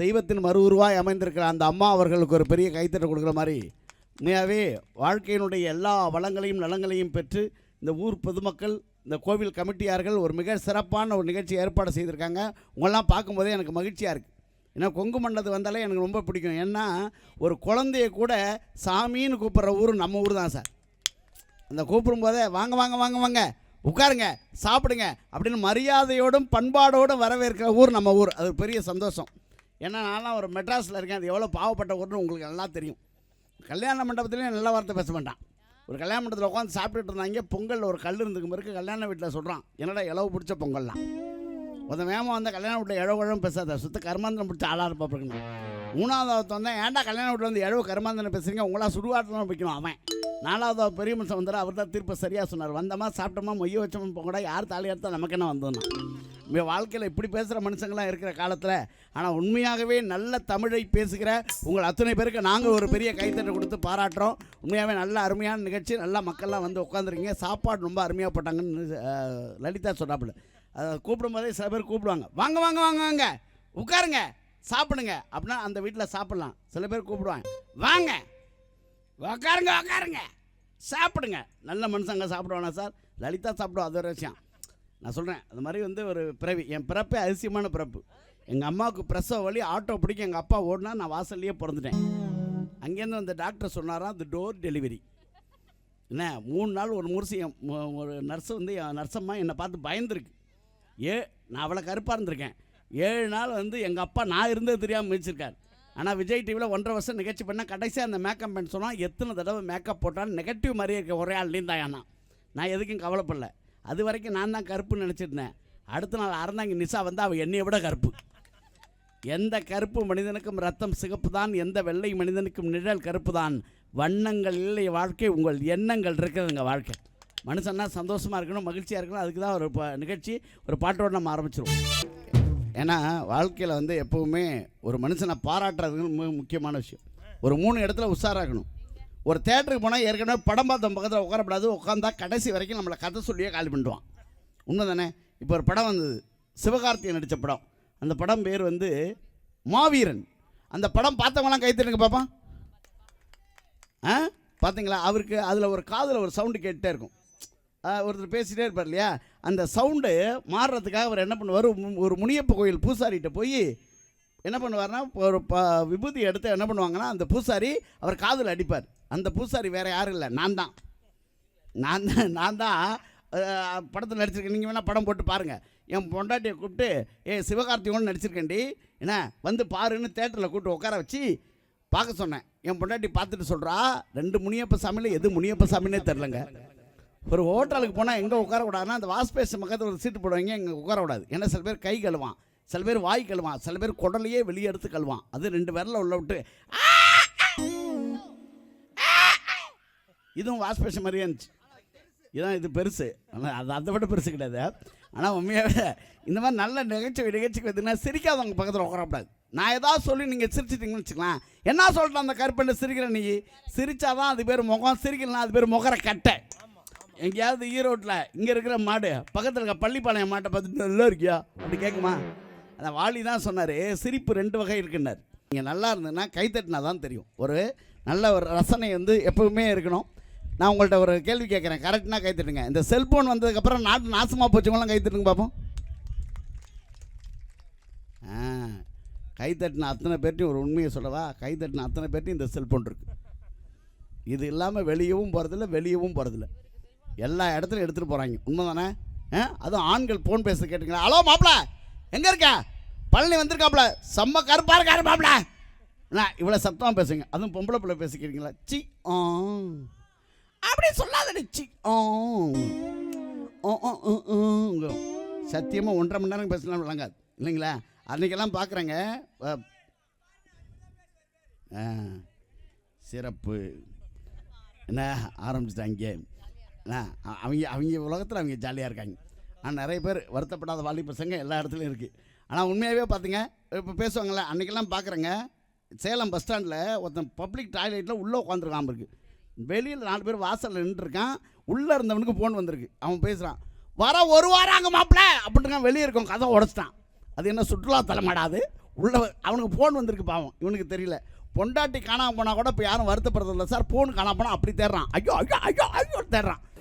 தெய்வத்தின் மறு உருவாய் அமைந்திருக்கிற அந்த அம்மா அவர்களுக்கு ஒரு பெரிய கைத்தட்டை கொடுக்குற மாதிரி. உண்மையாகவே வாழ்க்கையினுடைய எல்லா வளங்களையும் நலங்களையும் பெற்று இந்த ஊர் பொதுமக்கள் இந்த கோவில் கமிட்டியார்கள் ஒரு மிக சிறப்பான ஒரு நிகழ்ச்சி ஏற்பாடு செய்திருக்காங்க. உங்களெல்லாம் பார்க்கும்போதே எனக்கு மகிழ்ச்சியாக இருக்குது ஏன்னா கொங்கு மண்டது வந்தாலே எனக்கு ரொம்ப பிடிக்கும். ஏன்னா ஒரு குழந்தைய கூட சாமின்னு கூப்பிட்ற ஊர் நம்ம ஊர் தான் சார். அந்த கூப்பிடும் போதே வாங்க வாங்க வாங்க வாங்க உட்காருங்க சாப்பிடுங்க அப்படின்னு மரியாதையோடும் பண்பாடோடும் வரவேற்கிற ஊர் நம்ம ஊர். அது ஒரு பெரிய சந்தோஷம். ஏன்னா நான்லாம் ஒரு மெட்ராஸில் இருக்கேன். அது எவ்வளோ பாவப்பட்ட ஊர்னு உங்களுக்கு நல்லா தெரியும். கல்யாண மண்டபத்துலேயும் நல்ல வார்த்தை பேச மாட்டான். ஒரு கல்யாண மண்டபத்தில் உட்காந்து சாப்பிட்டுட்டு இருந்தாங்க பொங்கல் ஒரு கல் இருந்துக்கு பிறகு கல்யாண வீட்டில் சொல்கிறான் என்னடா இளவு பிடிச்ச பொங்கல்லாம்? அந்த வேமா வந்தால் கல்யாண வீட்டில் இழவு இழவும் பேசாத சுத்த கர்மாந்தரம் பிடிச்ச ஆளாக இருப்பாப்பிருக்கணும் மூணாவது ஒருத்தன் வந்தேன் ஏன்டா கல்யாண வீட்டில் வந்து இழவு கர்மாந்தரம் பேசுகிறீங்க உங்களா சுடுகாட்டில் வைக்கணும் அவன். நாலாவதாக பெரிய மனுஷன் வந்தார் அவர் தான் தீர்ப்பு சரியாக சொன்னார். வந்தோமா சாப்பிட்டோமா மொய்ய வச்சோமா போகக்கூட யார் தாலி எடுத்தால் நமக்கு என்ன வந்தோம்னா இங்கே வாழ்க்கையில் இப்படி பேசுகிற மனுஷங்களாம் இருக்கிற காலத்தில் ஆனால் உண்மையாகவே நல்ல தமிழை பேசுகிற உங்கள் அத்தனை பேருக்கு நாங்கள் ஒரு பெரிய கைத்தட்டை கொடுத்து பாராட்டுறோம். உண்மையாகவே நல்ல அருமையான நிகழ்ச்சி நல்லா மக்கள்லாம் வந்து உட்காந்துருக்கீங்க சாப்பாடு ரொம்ப அருமையாக போட்டாங்கன்னு லலிதா சொன்னாப்புல. அதை கூப்பிடும் போதே சில பேர் கூப்பிடுவாங்க. வாங்க வாங்க வாங்க வாங்க உட்காருங்க சாப்பிடுங்க அப்படின்னா அந்த வீட்டில் சாப்பிட்லாம். சில பேர் கூப்பிடுவாங்க. வாங்க உக்காருங்க உக்காருங்க. சாப்பிடுங்க. நல்ல மனுஷங்க சாப்பிடுவானா சார்? லலிதா சாப்பிடுவோம் அது ஒரு விஷயம். நான் சொல்கிறேன் அது மாதிரி வந்து ஒரு பிறவி. என் பிறப்பே அதிசயமான பிறப்பு. எங்கள் அம்மாவுக்கு பிரசவ வழி ஆட்டோ பிடிக்க எங்கள் அப்பா ஓடினா நான் வாசல்லையே பிறந்துட்டேன். அங்கேருந்து அந்த டாக்டர் சொன்னாராம் அது டோர் டெலிவரி என்ன மூணு நாள் ஒரு முருசி என் ஒரு நர்ஸு வந்து என் நர்ஸம்மா என்னை பார்த்து பயந்துருக்கு. ஏ நான் அவ்வளோ கருப்பாக இருந்திருக்கேன். ஏழு நாள் வந்து எங்கள் அப்பா நான் இருந்தது தெரியாமல் மிதிச்சிருக்கார். ஆனால் விஜய் டிவியில் ஒன்றரை வருஷம் நிகழ்ச்சி பண்ணால் கடைசியாக அந்த மேக்கப் பண்ண சொன்னால் எத்தனை தடவை மேக்கப் போட்டாலும் நெகட்டிவ் மாதிரியே இருக்க ஒரே ஆள் நீந்தாயானா நான் எதுக்கும் கவலைப்படல. அது வரைக்கும் நான் தான் கருப்புன்னு நினச்சிருந்தேன். அடுத்த நாள் அறந்தாங்க நிசா வந்து அவள் என்னையை விட கருப்பு. எந்த கருப்பு மனிதனுக்கும் ரத்தம் சிகப்பு தான் எந்த வெள்ளை மனிதனுக்கும் நிழல் கருப்பு தான். வண்ணங்கள் இல்லை வாழ்க்கை உங்கள் எண்ணங்கள் இருக்கிறதுங்க வாழ்க்கை. மனுஷன்னா சந்தோஷமாக இருக்கணும் மகிழ்ச்சியாக இருக்கணும். அதுக்கு தான் ஒரு நிகழ்ச்சி ஒரு பாட்டோடு நம்ம ஆரம்பிச்சிருவோம். ஏன்னா வாழ்க்கையில் வந்து எப்போவுமே ஒரு மனுஷனை பாராட்டுறது மிக முக்கியமான விஷயம். ஒரு மூணு இடத்துல உஷாராகணும். ஒரு தேட்டருக்கு போனால் ஏற்கனவே படம் பார்த்த பக்கத்தில் உட்காரப்படாது உட்காந்தா கடைசி வரைக்கும் நம்மளை கதை சொல்லியே காலி பண்ணிடுவான். உண்மை தானே இப்போ ஒரு படம் வந்தது. சிவகார்த்திகேயன் நடித்த படம். அந்த படம் பேர் வந்து மாவீரன். அந்த படம் பார்த்தவங்களாம் கைத்தட்டுங்க பார்ப்பான் ஆ? பார்த்தீங்களா அவருக்கு அதில் ஒரு காதில் ஒரு சவுண்டு கேட்டுகிட்டே இருக்கும். ஒருத்தர் பேசிகிட்டே இருப்பார் இல்லையா? அந்த சவுண்டு மாறுறதுக்காக அவர் என்ன பண்ணுவார்? ஒரு முனியப்ப கோயில் பூசாரிகிட்ட போய் என்ன பண்ணுவார்னா ஒரு ப விபூதி எடுத்து என்ன பண்ணுவாங்கன்னா அந்த பூசாரி அவர் காதில் அடிப்பார். அந்த பூசாரி வேறு யாரும் இல்லை. நான் தான். நான் தான் நான் தான் படத்தில் நடிச்சிருக்கேன். நீங்கள் வேணால் படம் போட்டு பாருங்கள் என் பொண்டாட்டியை கூப்பிட்டு ஏ சிவகார்த்திகோன்னு நடிச்சிருக்கேன்டி. என்ன வந்து பாருன்னு தேட்டரில் கூப்பிட்டு உட்கார வச்சு பார்க்க சொன்னேன். என் பொண்டாட்டி பார்த்துட்டு சொல்கிறா ரெண்டு முனியப்ப சாமியில் எது முனியப்ப சாமின்னே தெரிலங்க ஒரு ஹோட்டலுக்கு போனால் எங்கே உட்காரக்கூடாதுன்னா அந்த வாஷ்பேஷன் பக்கத்தில் ஒரு சீட்டு போடுவாங்க இங்கே உட்காரக்கூடாது. ஏன்னா சில பேர் கை கழுவான். சில பேர் வாய் கழுவான். சில பேர் குடலையே வெளியே எடுத்து கழுவான். அது ரெண்டு பேரில் உள்ள விட்டு இதுவும் வாஸ்பேஷன் மாதிரியே இருந்துச்சு. இதான் இது பெருசு. ஆனால் அது அதை விட பெருசு கிடையாது. ஆனால் உண்மையாகவே இந்த மாதிரி நல்ல நிகழ்ச்சி நிகழ்ச்சிக்கு பார்த்தீங்கன்னா சிரிக்காதவங்க பக்கத்தில் உட்காரக்கூடாது. நான் ஏதாவது சொல்லி நீங்கள் சிரிச்சிட்டிங்கன்னு வச்சுக்கலாம் என்ன சொல்லிட்டு அந்த கருப்பண்ண சிரிக்கிற நீ? சிரிச்சாதான் அது பேர் முகம் சிரிக்கலாம் அது பேர் முகர கட்டை. எங்கேயாவது ஈரோட்டில் இங்கே இருக்கிற மாடு பக்கத்தில் இருக்க பள்ளிப்பாளையம் மாட்டை பார்த்துட்டு நல்லா இருக்கியா? அப்படி கேட்குமா அந்த வாலி தான் சொன்னார் சிரிப்பு ரெண்டு வகை இருக்குன்னார். நீங்கள் நல்லா இருந்ததுன்னா கைத்தட்டினா தான் தெரியும். ஒரு நல்ல ஒரு ரசனை வந்து எப்பவுமே இருக்கணும். நான் உங்கள்கிட்ட ஒரு கேள்வி கேட்குறேன் கரெக்டாக கைத்தட்டுங்க இந்த செல்ஃபோன் வந்ததுக்கப்புறம் நாட்டு நாசமாக போச்சவங்களாம் கைத்தட்டுங்க பார்ப்போம் ஆ கைத்தட்டின அத்தனை பேர்ட்டையும் ஒரு உண்மையை சொல்லவா? கைத்தட்டின அத்தனை பேர்ட்டையும் இந்த செல்ஃபோன் இருக்குது இது இல்லாமல் வெளியவும் போகிறதில்ல வெளியவும் போகிறதில்ல எல்லா இடத்துலையும் எடுத்துகிட்டு போகிறாங்க உண்மை தானே ஆ? அதுவும் ஆண்கள் ஃபோன் பேச கேட்டுங்களா? ஹலோ மாப்பிள எங்கே இருக்க? பழனி வந்திருக்காப்ல. செம்ம கருப்பாக இருக்காரு மாப்பிள. நான் இவ்வளோ சத்தமாக பேசுங்க. அதுவும் பொம்பளை பிள்ளை பேசிக்கிறீங்களா? சி ஆ. அப்படி சொல்லாதடி சி ஆ. ஓ ஒன்றரை மணி நேரம் பேசலாம் விளங்காது. இல்லைங்களா? அன்றைக்கெல்லாம் பார்க்குறேங்க ஆ சிறப்பு. என்ன ஆரம்பிச்சிட்டாங்க. அவங்க அவங்க உலகத்தில் அவங்க ஜாலியாக இருக்காங்க. ஆனால் நிறைய பேர் வருத்தப்படாத வாலி பசங்க எல்லா இடத்துலையும் இருக்குது ஆனால் உண்மையாகவே பார்த்தீங்க இப்போ பேசுவாங்கள்ல அன்றைக்கெல்லாம் பார்க்குறேங்க சேலம் பஸ் ஸ்டாண்டில் ஒருத்தன் பப்ளிக் டாய்லெட்டில் உள்ளே உட்காந்துருக்கான் இருக்கு. வெளியில் நாலு பேர் வாசலில் நின்றுருக்கான் உள்ளே இருந்தவனுக்கு ஃபோன் வந்திருக்கு. அவன் பேசுகிறான் வர ஒரு வாரம் அங்கே மாப்பிள்ள அப்படின்ட்டு வெளியே இருக்கும் கதை உடச்சிட்டான். அது என்ன சுற்றுலா தலைமாடாது உள்ள அவனுக்கு ஃபோன் வந்திருக்கு பாவம் இவனுக்கு தெரியல. பொண்டாட்டி காணாமல் போனால் கூட இப்போ யாரும் வருத்தப்படுறதில்ல சார் ஃபோன் காணாமல் போனால் அப்படி தேடுறான். ஐயோ ஐயோ ஐயோ ஐயோ! தேடுறான்.